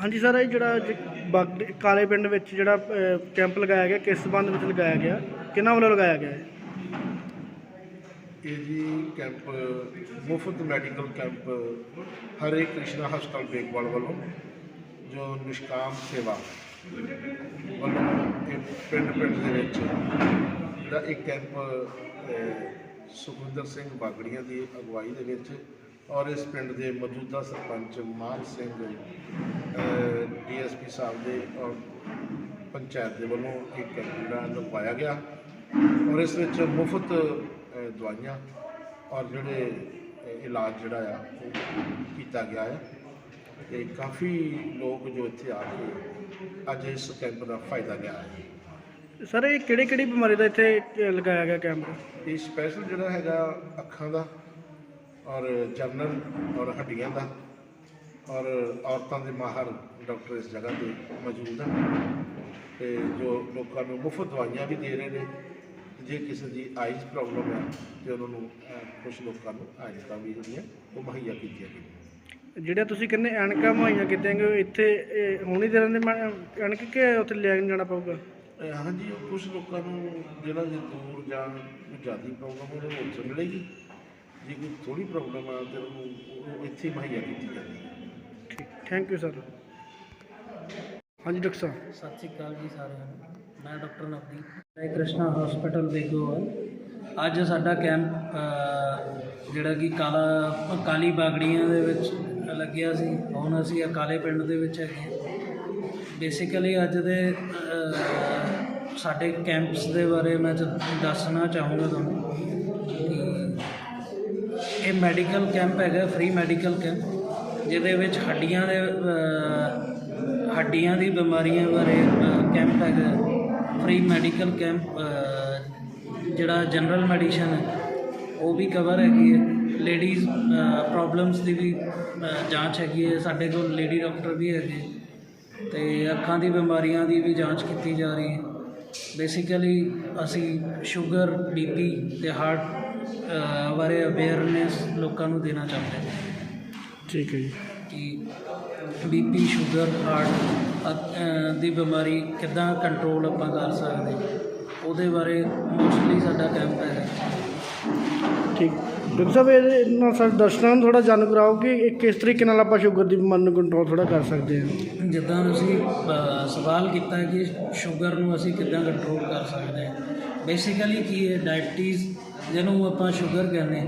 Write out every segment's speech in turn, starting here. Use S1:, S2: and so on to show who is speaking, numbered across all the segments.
S1: ਹਾਂਜੀ ਸਰ ਇਹ ਜਿਹੜਾ ਅੱਜ ਬਾਗ ਕਾਲੇ ਪਿੰਡ ਵਿੱਚ ਜਿਹੜਾ ਅਹ, ਕੈਂਪ ਲਗਾਇਆ ਗਿਆ ਕਿਸ ਸੰਬੰਧ ਵਿੱਚ ਲਗਾਇਆ ਗਿਆ? ਕਿਹਨਾਂ ਵੱਲੋਂ ਲਗਾਇਆ ਗਿਆ ਹੈ
S2: ਇਹ ਜੀ ਕੈਂਪ ਮੁਫਤ ਮੈਡੀਕਲ ਕੈਂਪ ਹਰੇ ਕ੍ਰਿਸ਼ਨਾ ਹਸਪਤਾਲ ਬੇਗਵਾਲ ਵੱਲੋਂ ਜੋ ਨਿਸ਼ਕਾਮ ਸੇਵਾ ਵੱਲੋਂ ਇਹ ਪਿੰਡ ਪਿੰਡ ਦੇ ਵਿੱਚ ਦਾ ਇੱਕ ਕੈਂਪ ਅਹ, ਸੁਖਵਿੰਦਰ ਸਿੰਘ ਬਾਗੜੀਆਂ ਦੀ ਅਗਵਾਈ ਦੇ ਵਿੱਚ ਔਰ ਇਸ ਪਿੰਡ ਦੇ ਮੌਜੂਦਾ ਸਰਪੰਚ ਮਾਨ ਸਿੰਘ ਡੀਐਸਪੀ ਸਾਹਿਬ ਦੇ ਔਰ ਪੰਚਾਇਤ ਦੇ ਵੱਲੋਂ ਇੱਕ ਕੈਂਪ ਜਿਹੜਾ ਲਗਵਾਇਆ ਗਿਆ ਔਰ ਇਸ ਵਿੱਚ ਮੁਫਤ ਦਵਾਈਆਂ ਔਰ ਜਿਹੜੇ ਇਲਾਜ ਜਿਹੜਾ ਆ ਉਹ ਕੀਤਾ ਗਿਆ ਹੈ। ਤੇ ਕਾਫੀ ਲੋਕ ਜੋ ਇੱਥੇ ਆ ਕੇ ਅੱਜ ਇਸ ਕੈਂਪ ਦਾ ਫਾਇਦਾ ਲਿਆ ਹੈ
S1: ਸਰ ਇਹ ਕਿਹੜੀ ਕਿਹੜੀ ਬਿਮਾਰੀ ਦਾ ਇੱਥੇ ਲਗਾਇਆ ਗਿਆ ਕੈਂਪ?
S2: ਇਹ ਸਪੈਸ਼ਲ ਜਿਹੜਾ ਹੈਗਾ ਅੱਖਾਂ ਦਾ ਔਰ ਜਨਰਲ ਔਰ ਹੱਡੀਆਂ ਦਾ ਔਰ ਔਰਤਾਂ ਦੇ ਮਾਹਰ ਡਾਕਟਰ ਇਸ ਜਗ੍ਹਾ ਤੇ ਮੌਜੂਦ ਹਨ। ਤੇ ਜੋ ਲੋਕਾਂ ਨੂੰ ਮੁਫਤ ਦਵਾਈਆਂ ਵੀ ਦੇ ਰਹੇ ਨੇ ਜੇ ਕਿਸੇ ਦੀ ਆਈਜ਼ ਪ੍ਰੋਬਲਮ ਹੈ ਤੇ ਉਹਨਾਂ ਨੂੰ ਕੁਝ ਲੋਕਾਂ ਨੂੰ ਆਈਜ਼ਾਂ ਵੀ ਜਿਹੜੀਆਂ ਉਹ ਮੁਹੱਈਆ ਕੀਤੀਆਂ ਗਈਆਂ।
S1: ਜਿਹੜਾ ਤੁਸੀਂ ਕਹਿੰਦੇ ਐਨਕਾਂ ਮੁਹੱਈਆ ਕੀਤੀਆਂ ਉਹ ਇੱਥੇ ਇਹ ਹੁਣੀ ਦੇ ਰਹਿੰਦੇ ਐਨਕ ਕਿ ਉੱਥੇ ਲੈ ਜਾਣਾ ਪਊਗਾ?
S2: ਹਾਂਜੀ ਉਹ ਕੁਝ ਲੋਕਾਂ ਨੂੰ ਜਿਹੜਾ ਜੇ ਦੂਰ ਜਾਂ ਕੋਈ ਜ਼ਿਆਦਾ ਪ੍ਰੋਬਲਮ ਉਹਦੇ ਉੱਥੇ ਮਿਲੇਗੀ। ਜੇ ਕੋਈ ਥੋੜੀ ਪ੍ਰੋਬਲਮ ਆ ਤੇ ਉਹਨੂੰ ਉਹ ਇੱਥੇ ਹੀ ਮੁਹੱਈਆ ਕੀਤੀ ਜਾਂਦੀ ਹੈ।
S1: ਠੀਕ ਥੈਂਕ ਯੂ ਸਰ ਹਾਂਜੀ ਡਾਕਟਰ ਸਾਹਿਬ।
S3: ਸਤਿ ਸ਼੍ਰੀ ਅਕਾਲ ਜੀ ਸਾਰਿਆਂ ਨੂੰ। ਮੈਂ ਡਾਕਟਰ ਨਵਦੀਪ। ਰਾਏ ਕ੍ਰਿਸ਼ਨਾ ਹਸਪੀਟਲ ਬੇਗੋਵਾਲ ਅੱਜ ਸਾਡਾ ਕੈਂਪ ਅ, ਜਿਹੜਾ ਕਿ ਕਾਲਾ ਕਾਲੀ ਬਾਗੜੀਆਂ ਦੇ ਵਿੱਚ ਲੱਗਿਆ ਸੀ। ਹੁਣ ਅਸੀਂ ਇਹ ਕਾਲੇ ਪਿੰਡ ਦੇ ਵਿੱਚ ਹੈਗੇ ਬੇਸਿਕਲੀ ਅੱਜ ਦੇ ਅ, ਸਾਡੇ ਕੈਂਪਸ ਦੇ ਬਾਰੇ ਮੈਂ ਜ- ਦੱਸਣਾ ਚਾਹੂੰਗਾ ਤੁਹਾਨੂੰ। ਇਹ ਮੈਡੀਕਲ ਕੈਂਪ ਹੈਗਾ ਫ੍ਰੀ ਮੈਡੀਕਲ ਕੈਂਪ, ਜਿਹਦੇ ਵਿੱਚ ਹੱਡੀਆਂ ਦੇ ਹੱਡੀਆਂ ਦੀ ਬਿਮਾਰੀਆਂ ਬਾਰੇ ਕੈਂਪ ਹੈਗਾ। ਫ੍ਰੀ ਮੈਡੀਕਲ ਕੈਂਪ ਜਿਹੜਾ ਜਨਰਲ ਮੈਡੀਸਨ ਹੈ, ਉਹ ਵੀ ਕਵਰ ਹੈਗੀ ਹੈ। ਲੇਡੀਜ਼ ਪ੍ਰੋਬਲਮਸ ਦੀ ਵੀ ਜਾਂਚ ਹੈਗੀ ਹੈ। ਸਾਡੇ ਕੋਲ ਲੇਡੀ ਡਾਕਟਰ ਵੀ ਹੈਗੇ। ਤੇ ਅੱਖਾਂ ਦੀ ਬਿਮਾਰੀਆਂ ਦੀ ਵੀ ਜਾਂਚ ਕੀਤੀ ਜਾ ਰਹੀ ਹੈ। ਬੇਸਿਕਲੀ ਅਸੀਂ ਸ਼ੂਗਰ ਬੀਪੀ ਤੇ ਹਾਰਟ ਬਾਰੇ ਅਵੇਅਰਨੈਸ ਲੋਕਾਂ ਨੂੰ ਦੇਣਾ ਚਾਹੁੰਦੇ ਹਾਂ।
S1: ਠੀਕ ਹੈ ਜੀ।
S3: ਕਿ ਬੀਪੀ ਸ਼ੂਗਰ ਹਾਰਟ ਦੀ ਬਿਮਾਰੀ ਕਿੱਦਾਂ ਕੰਟਰੋਲ ਆਪਾਂ ਕਰ ਸਕਦੇ ਉਹਦੇ ਬਾਰੇ ਮੋਸਟਲੀ ਸਾਡਾ ਕੈਂਪ ਹੈ।
S1: ਠੀਕ। ਡਾਕਟਰ ਸਾਹਿਬ ਇਹਦੇ ਨਾਲ ਸਾਡੇ ਦਰਸ਼ਕਾਂ ਨੂੰ ਥੋੜਾ ਜਾਣੂ ਕਰਾਓ ਕਿ ਇਹ ਕਿਸ ਤਰੀਕੇ ਨਾਲ ਆਪਾਂ ਸ਼ੂਗਰ ਦੀ ਬਿਮਾਰੀ ਨੂੰ ਕੰਟਰੋਲ ਥੋੜਾ ਕਰ ਸਕਦੇ ਹਾਂ।
S3: ਜਿੱਦਾਂ ਅਸੀਂ ਅ, ਸਵਾਲ ਕੀਤਾ ਕਿ ਸ਼ੂਗਰ ਨੂੰ ਅਸੀਂ ਕਿੱਦਾਂ ਕੰਟਰੋਲ ਕਰ ਸਕਦੇ ਹਾਂ। ਬੇਸਿਕਲੀ ਕੀ ਹੈ ਡਾਇਬਟੀਜ਼ ਜਿਹਨੂੰ ਆਪਾਂ ਸ਼ੂਗਰ ਕਹਿੰਦੇ ਹਾਂ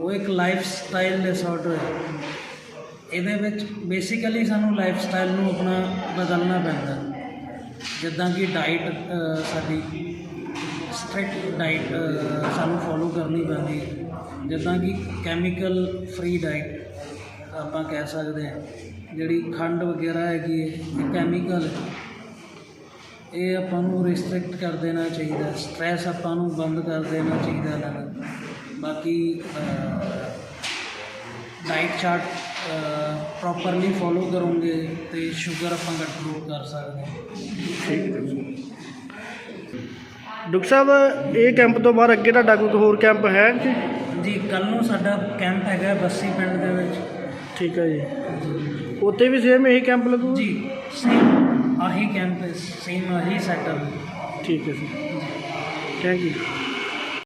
S3: ਉਹ ਇੱਕ ਲਾਈਫ ਸਟਾਈਲ ਡਿਸਆਰਡਰ ਹੈ। ਇਹਦੇ ਵਿੱਚ ਬੇਸਿਕਲੀ ਸਾਨੂੰ ਲਾਈਫ ਸਟਾਈਲ ਨੂੰ ਆਪਣਾ ਬਦਲਣਾ ਪੈਂਦਾ। ਜਿੱਦਾਂ ਕਿ ਡਾਈਟ ਸਾਡੀ ਸਟ੍ਰਿਕਟ ਡਾਈਟ ਸਾਨੂੰ ਫੋਲੋ ਕਰਨੀ ਪੈਂਦੀ ਜਿੱਦਾਂ ਕਿ ਕੈਮੀਕਲ ਫਰੀ ਡਾਈਟ ਆਪਾਂ ਕਹਿ ਸਕਦੇ ਹਾਂ। ਜਿਹੜੀ ਖੰਡ ਵਗੈਰਾ ਹੈਗੀ ਹੈ, ਇਹ ਕੈਮੀਕਲ ਇਹ ਆਪਾਂ ਨੂੰ ਰਿਸਟ੍ਰਿਕਟ ਕਰ ਦੇਣਾ ਚਾਹੀਦਾ ਸਟ੍ਰੈਸ ਆਪਾਂ ਨੂੰ ਬੰਦ ਕਰ ਦੇਣਾ ਚਾਹੀਦਾ ਲੈਣਾ ਬਾਕੀ ਡਾਈਟ ਚਾਰਟ ਪ੍ਰੋਪਰਲੀ ਫੋਲੋ ਕਰੋਗੇ ਤੇ ਸ਼ੂਗਰ ਆਪਾਂ ਕੰਟਰੋਲ ਕਰ ਸਕਦੇ ਹਾਂ।
S1: ਡਾਕਟਰ ਸਾਹਿਬ ਇਹ ਕੈਂਪ ਤੋਂ ਬਾਅਦ ਅੱਗੇ ਤੁਹਾਡਾ ਕੋਈ ਹੋਰ ਕੈਂਪ ਹੈ ਜੀ
S3: ਜੀ ਕੱਲ ਨੂੰ ਸਾਡਾ ਕੈਂਪ ਹੈਗਾ ਬੱਸੀ ਪਿੰਡ ਦੇ ਵਿੱਚ।
S1: ਠੀਕ ਹੈ ਜੀ। ਉੱਥੇ ਵੀ ਸੇਮ ਇਹੀ ਕੈਂਪ ਲੱਗੂ?
S3: ਜੀ ਸੇਮ ਆਹੀ ਕੈਂਪ ਸੇਮ ਆਹੀ ਸੈਟਅਪ
S1: ਠੀਕ ਹੈ ਸਰ ਥੈਂਕ ਯੂ